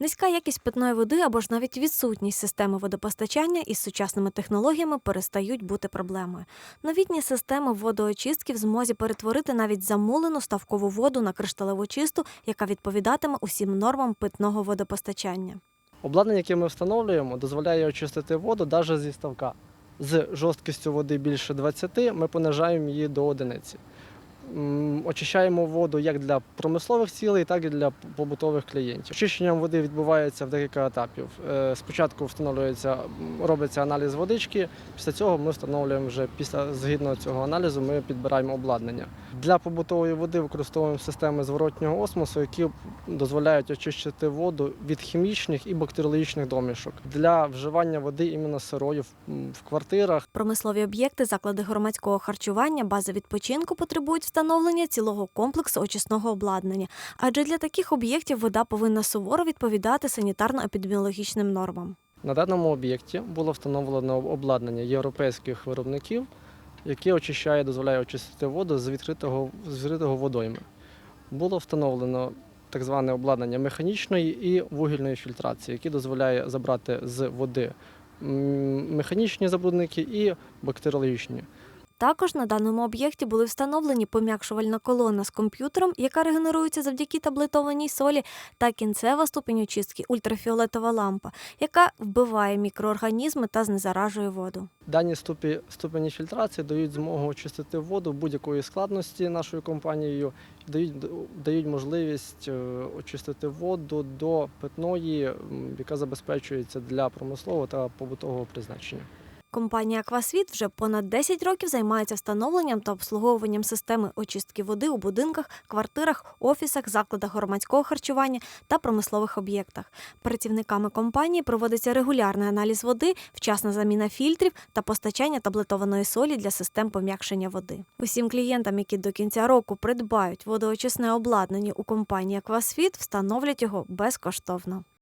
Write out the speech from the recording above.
Низька якість питної води або ж навіть відсутність системи водопостачання із сучасними технологіями перестають бути проблемою. Новітні системи водоочистки в змозі перетворити навіть замулену ставкову воду на кришталево чисту, яка відповідатиме усім нормам питного водопостачання. Обладнання, яке ми встановлюємо, дозволяє очистити воду навіть зі ставка. З жорсткістю води більше 20 ми понижаємо її до одиниці. Очищаємо воду як для промислових цілей, так і для побутових клієнтів. Очищення води відбувається в декілька етапів. Е, Спочатку встановлюється, робиться аналіз водички. Після цього ми встановлюємо вже після згідно цього аналізу, ми підбираємо обладнання. Для побутової води використовуємо системи зворотнього осмосу, які дозволяють очищити воду від хімічних і бактеріологічних домішок. Для вживання води іменно сирою в квартирах Промислові об'єкти, заклади громадського харчування, бази відпочинку потребують встановлення цілого комплексу очисного обладнання. Адже для таких об'єктів вода повинна суворо відповідати санітарно-епідеміологічним нормам. На даному об'єкті було встановлено обладнання європейських виробників, яке очищає, дозволяє очистити воду з відкритого, з відкритого водойми. Було встановлено так зване обладнання механічної і вугільної фільтрації, яке дозволяє забрати з води механічні забрудники і бактеріологічні. Також на даному об'єкті були встановлені пом'якшувальна колона з комп'ютером, яка регенерується завдяки таблетованій солі, та кінцева ступінь очистки ультрафіолетова лампа, яка вбиває мікроорганізми та знезаражує воду. Дані ступі, ступені фільтрації дають змогу очистити воду будь-якої складності нашою компанією, дають, дають можливість е, очистити воду до питної, яка забезпечується для промислового та побутового призначення. Компанія Аквасвіт вже понад 10 років займається встановленням та обслуговуванням системи очистки води у будинках, квартирах, офісах, закладах громадського харчування та промислових об'єктах. Працівниками компанії проводиться регулярний аналіз води, вчасна заміна фільтрів та постачання таблетованої солі для систем пом'якшення води. Усім клієнтам, які до кінця року придбають водоочисне обладнання у компанії Аквасвіт, встановлять його безкоштовно.